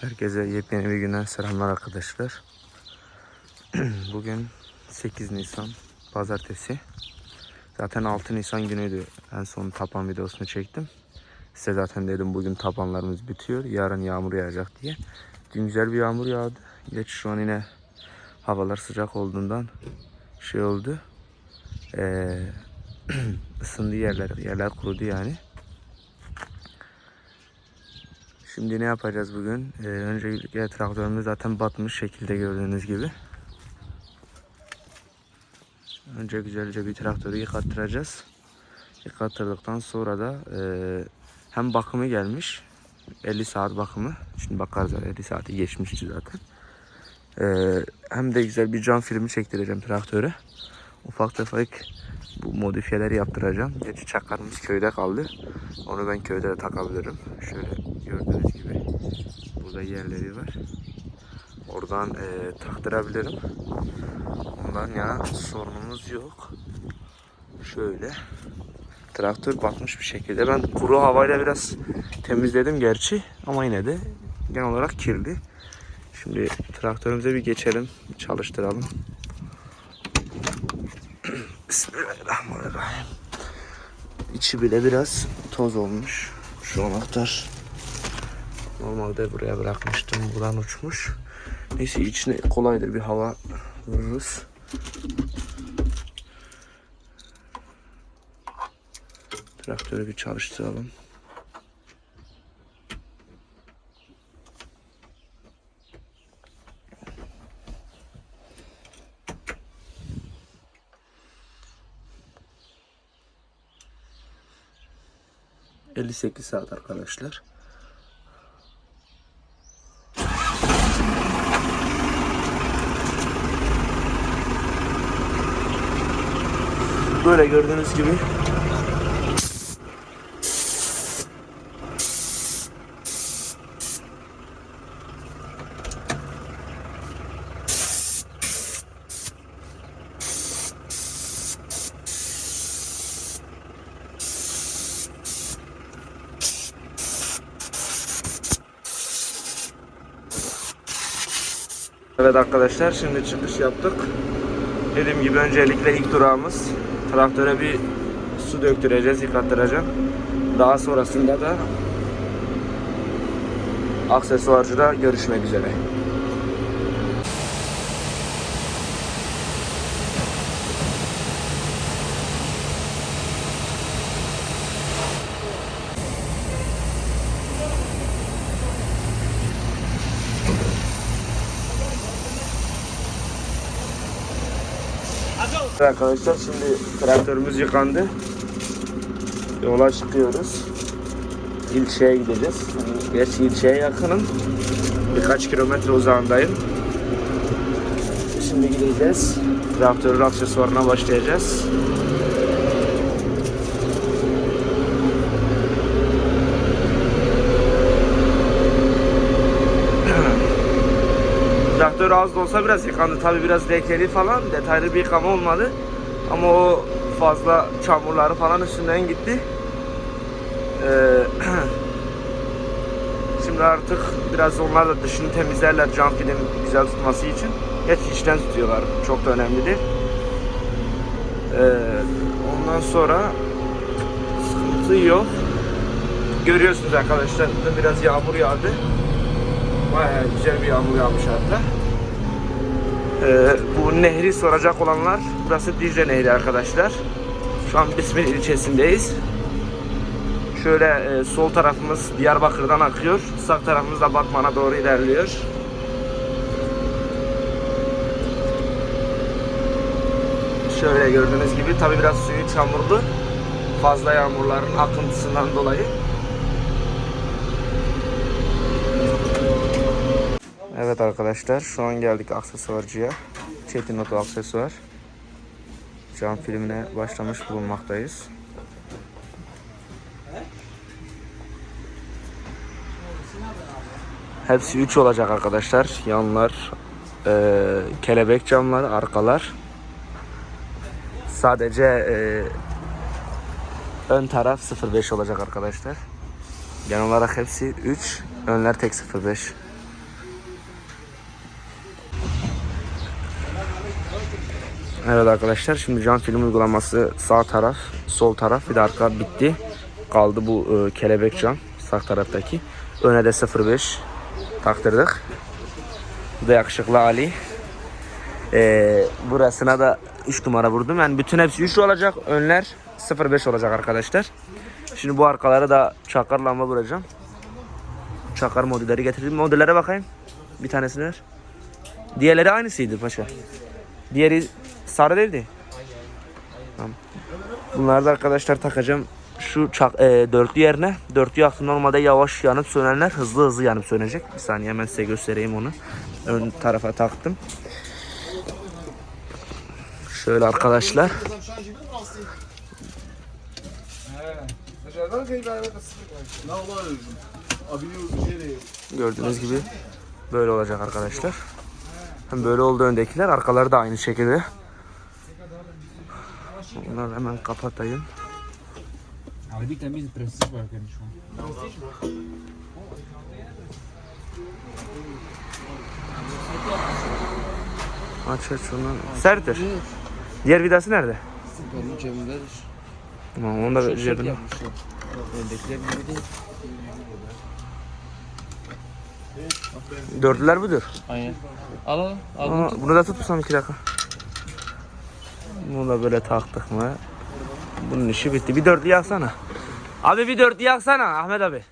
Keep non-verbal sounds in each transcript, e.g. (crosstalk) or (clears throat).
Herkese yepyeni bir günden selamlar arkadaşlar. (clears throat) Bugün 8 Nisan Pazartesi. Zaten 6 Nisan günüydü en son tapan videosunu çektim. Size zaten dedim bugün tapanlarımız bitiyor. Yarın yağmur yağacak diye. Dün güzel bir yağmur yağdı. Geç şu an yine havalar sıcak olduğundan şey oldu. Ee, (clears throat) ısındı yerler, yerler kurudu yani. Şimdi ne yapacağız bugün? Ee, öncelikle traktörümüz zaten batmış şekilde gördüğünüz gibi. Önce güzelce bir traktörü yıkattıracağız. Yıkattırdıktan sonra da e, hem bakımı gelmiş. 50 saat bakımı. Şimdi bakarız 50 saati geçmişti zaten. E, hem de güzel bir cam filmi çektireceğim traktöre. Ufak tefek bu modifiyeleri yaptıracağım. Gerçi çakarımız köyde kaldı. Onu ben köyde de takabilirim. Şöyle gördüğünüz gibi burada yerleri var. Oradan e, taktırabilirim. Ondan yana sorunumuz yok. Şöyle. Traktör batmış bir şekilde. Ben kuru havayla biraz temizledim gerçi. Ama yine de genel olarak kirli. Şimdi traktörümüze bir geçelim. Çalıştıralım. (clears throat) Bismillahirrahmanirrahim. İçi bile biraz toz olmuş. Şu anahtar. Normalde buraya bırakmıştım. Buradan uçmuş. Neyse içine kolaydır bir hava vururuz. Traktörü bir çalıştıralım. ...58 saat arkadaşlar. Böyle gördüğünüz gibi Evet arkadaşlar şimdi çıkış yaptık. Dediğim gibi öncelikle ilk durağımız traktöre bir su döktüreceğiz, yıkattıracağım. Daha sonrasında da aksesuarcıda görüşmek üzere. Arkadaşlar şimdi traktörümüz yıkandı. Yola çıkıyoruz. İlçeye gideceğiz. Gerçi ilçeye yakınım. Birkaç kilometre uzağındayım. Şimdi gideceğiz. Traktörün aksesuarına başlayacağız. Traktör az da olsa biraz yıkandı. Tabi biraz lekeli falan. Detaylı bir yıkama olmadı. Ama o fazla çamurları falan üstünden gitti. Ee, (clears throat) şimdi artık biraz onlar da dışını temizlerler cam film güzel tutması için. Geç içten tutuyorlar. Çok da önemli değil. Ee, ondan sonra sıkıntı yok. Görüyorsunuz arkadaşlar burada biraz yağmur yağdı. Bayağı güzel bir yağmur yağmış hatta. Ee, bu nehri soracak olanlar burası Dicle Nehri arkadaşlar. Şu an Bismil ilçesindeyiz. Şöyle e, sol tarafımız Diyarbakır'dan akıyor. Sağ tarafımız da Batman'a doğru ilerliyor. Şöyle gördüğünüz gibi tabi biraz suyu çamurlu. Fazla yağmurların akıntısından dolayı. Evet arkadaşlar şu an geldik aksesuarcıya. Çetin Oto Aksesuar. Cam filmine başlamış bulunmaktayız. Hepsi 3 olacak arkadaşlar. Yanlar, e, kelebek camlar, arkalar. Sadece e, ön taraf 05 olacak arkadaşlar. Genel olarak hepsi 3, önler tek 05. Evet arkadaşlar şimdi cam film uygulaması sağ taraf, sol taraf bir de arka bitti. Kaldı bu e, kelebek cam sağ taraftaki. Öne de 05 taktırdık. Bu da yakışıklı Ali. E, burasına da 3 numara vurdum. Yani bütün hepsi 3 olacak. Önler 05 olacak arkadaşlar. Şimdi bu arkalara da çakar lamba vuracağım. Çakar modülleri getirdim. Modüllere bakayım. Bir tanesini ver. Diğerleri aynısıydı paşa. Diğeri sarı değildi. Tamam. Bunları da arkadaşlar takacağım. Şu çak, e, dörtlü yerine. Dörtlü yaktım normalde yavaş yanıp sönenler hızlı hızlı yanıp sönecek. Bir saniye hemen size göstereyim onu. Ön tarafa taktım. Şöyle arkadaşlar. Gördüğünüz gibi böyle olacak arkadaşlar. Böyle oldu öndekiler. Arkaları da aynı şekilde. Bunları hemen kapatayım. Ali bir temiz prestij var yani şu an. Aç aç şunu. Serttir. Diğer vidası nerede? Benim cebimdedir. Tamam onu da cebine. Öndekiler gibi değil. Dörtlüler budur. Aynen. Al al. Al. Aa, bunu da tutsam iki dakika. Bunu da böyle taktık mı? Bunun işi bitti. Bir dörtlü yaksana. Abi bir dörtlü yaksana Ahmet abi.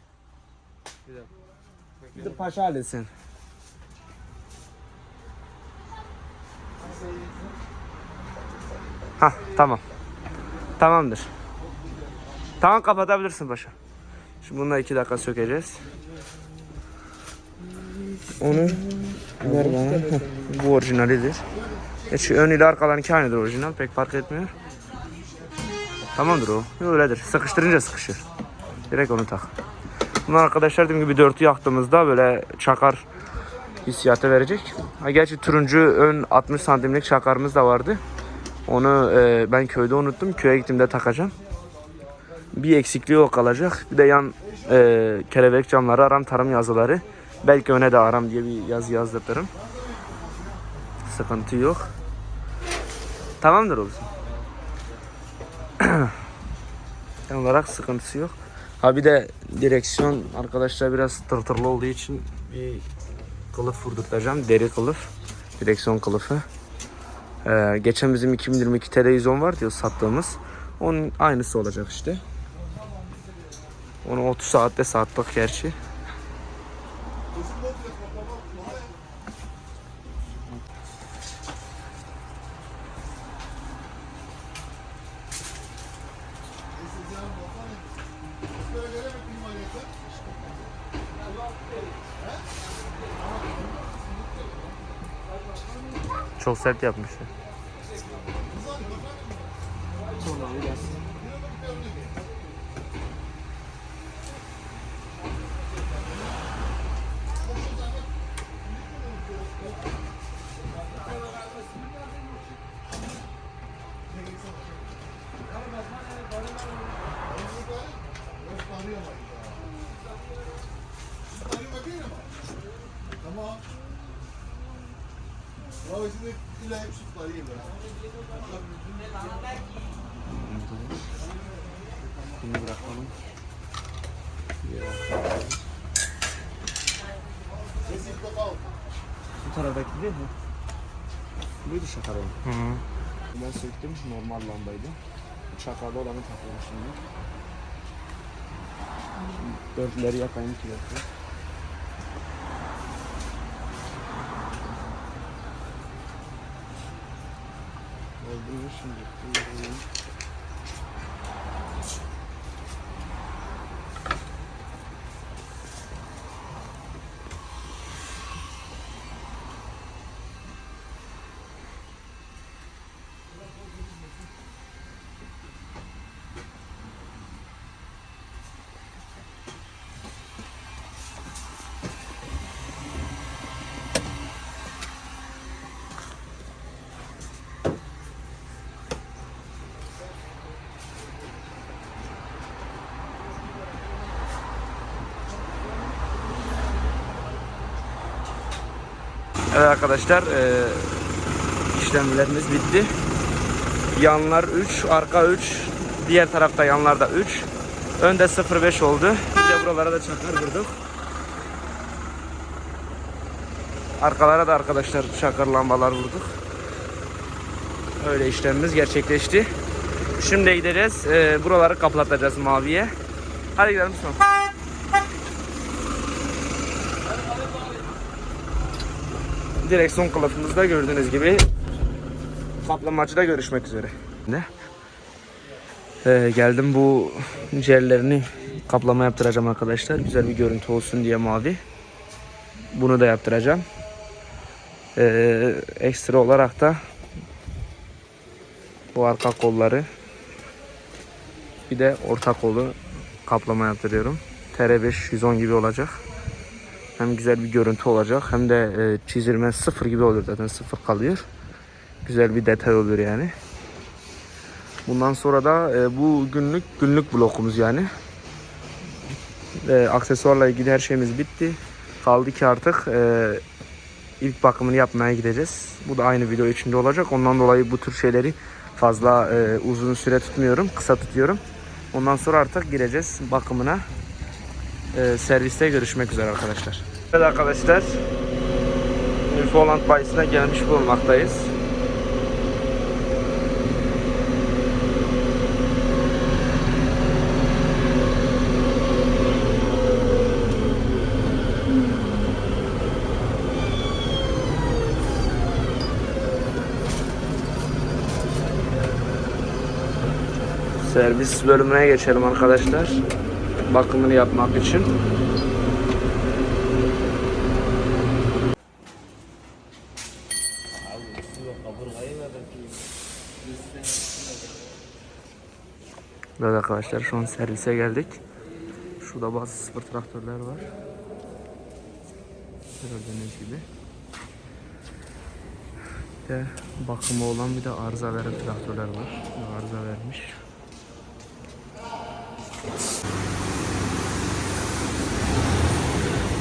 Bir de paşa halletsin. Hah tamam. Tamamdır. Tamam kapatabilirsin paşa. Şimdi bununla iki dakika sökeceğiz. Onu ver bana. Bu orijinalidir. E şu ön ile arkalarınki aynıdır orijinal. Pek fark etmiyor. Tamamdır o. Öyledir. Sıkıştırınca sıkışır. Direkt onu tak. Bunlar arkadaşlar dediğim gibi dörtü yaktığımızda böyle çakar hissiyatı verecek. Ha, gerçi turuncu ön 60 santimlik çakarımız da vardı. Onu e, ben köyde unuttum. Köye gittiğimde takacağım. Bir eksikliği o kalacak. Bir de yan e, kelebek camları aram tarım yazıları. Belki öne de aram diye bir yazı yazdırırım. Sıkıntı yok. Tamamdır olsun. (clears throat) Genel olarak sıkıntısı yok. Ha bir de direksiyon arkadaşlar biraz tırtırlı olduğu için bir kılıf vurdurtacağım. Deri kılıf. Direksiyon kılıfı. Ee, geçen bizim 2022 televizyon var diyor sattığımız. Onun aynısı olacak işte. Onu 30 saatte sattık gerçi. Çok sert yapmışlar. Bravo şimdi illa Bunu bırakalım. Bu taraftaki değil mi? Buydu şakarım. Hı hı. Ben söktüm. Normal lambaydı. Çakarda olanı takıyorum şimdi. Dörtleri yakayım iki dakika. Oldu mu şimdi? Evet arkadaşlar eee, işlemlerimiz bitti. Yanlar 3, arka 3. Diğer tarafta yanlarda 3. Önde 0.5 oldu. Bir de buralara da çakar vurduk. Arkalara da arkadaşlar çakar lambalar vurduk. Öyle işlemimiz gerçekleşti. Şimdi gideceğiz. e, buraları kaplatacağız maviye. Hadi gidelim son. Direksiyon kılıfımızda gördüğünüz gibi kaplamacıda görüşmek üzere. Ne? Ee, geldim bu jellerini kaplama yaptıracağım arkadaşlar. Güzel bir görüntü olsun diye mavi. Bunu da yaptıracağım. Ee, ekstra olarak da bu arka kolları bir de orta kolu kaplama yaptırıyorum. TR5 110 gibi olacak. Hem güzel bir görüntü olacak hem de e, çizilme sıfır gibi olur zaten sıfır kalıyor. Güzel bir detay olur yani. Bundan sonra da e, bu günlük günlük blokumuz yani. E, aksesuarla ilgili her şeyimiz bitti. Kaldı ki artık e, ilk bakımını yapmaya gideceğiz. Bu da aynı video içinde olacak. Ondan dolayı bu tür şeyleri fazla e, uzun süre tutmuyorum. Kısa tutuyorum. Ondan sonra artık gireceğiz bakımına. E, serviste görüşmek üzere arkadaşlar. Evet arkadaşlar. Newfoundland bayisine gelmiş bulunmaktayız. Servis bölümüne geçelim arkadaşlar. Bakımını yapmak için. Evet arkadaşlar şu an servise geldik. Şurada bazı sıfır traktörler var. Gördüğünüz gibi. Bir de bakımı olan bir de arıza veren traktörler var. Arıza vermiş.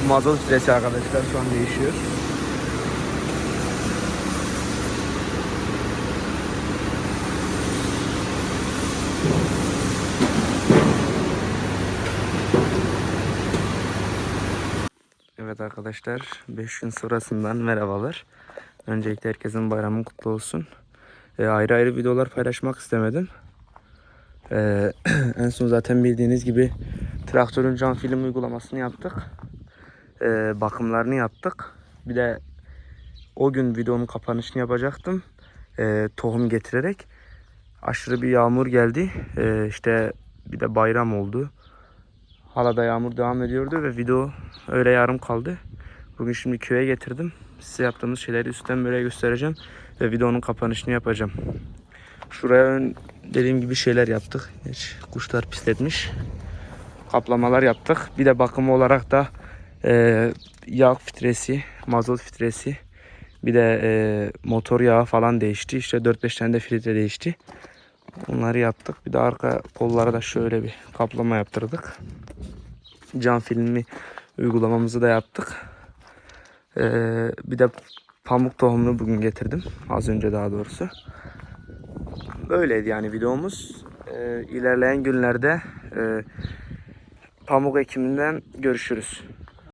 Mazot filtresi arkadaşlar şu an değişiyor. Evet arkadaşlar 5 gün sonrasından merhabalar. Öncelikle herkesin bayramı kutlu olsun. Ee, ayrı ayrı videolar paylaşmak istemedim. Ee, (clears throat) en son zaten bildiğiniz gibi traktörün cam film uygulamasını yaptık. Ee, bakımlarını yaptık. Bir de o gün videonun kapanışını yapacaktım. Ee, tohum getirerek. Aşırı bir yağmur geldi. Ee, işte bir de bayram oldu. Hala da yağmur devam ediyordu ve video öyle yarım kaldı. Bugün şimdi köye getirdim. Size yaptığımız şeyleri üstten böyle göstereceğim. Ve videonun kapanışını yapacağım. Şuraya dediğim gibi şeyler yaptık. Hiç kuşlar pisletmiş. Kaplamalar yaptık. Bir de bakımı olarak da e, yağ filtresi, mazot filtresi, bir de e, motor yağı falan değişti. İşte 4-5 tane de filtre değişti. Bunları yaptık. Bir de arka kollara da şöyle bir kaplama yaptırdık. Cam filmi uygulamamızı da yaptık. Ee, bir de pamuk tohumunu bugün getirdim. Az önce daha doğrusu. Böyleydi yani videomuz. Ee, ilerleyen günlerde e, pamuk ekiminden görüşürüz.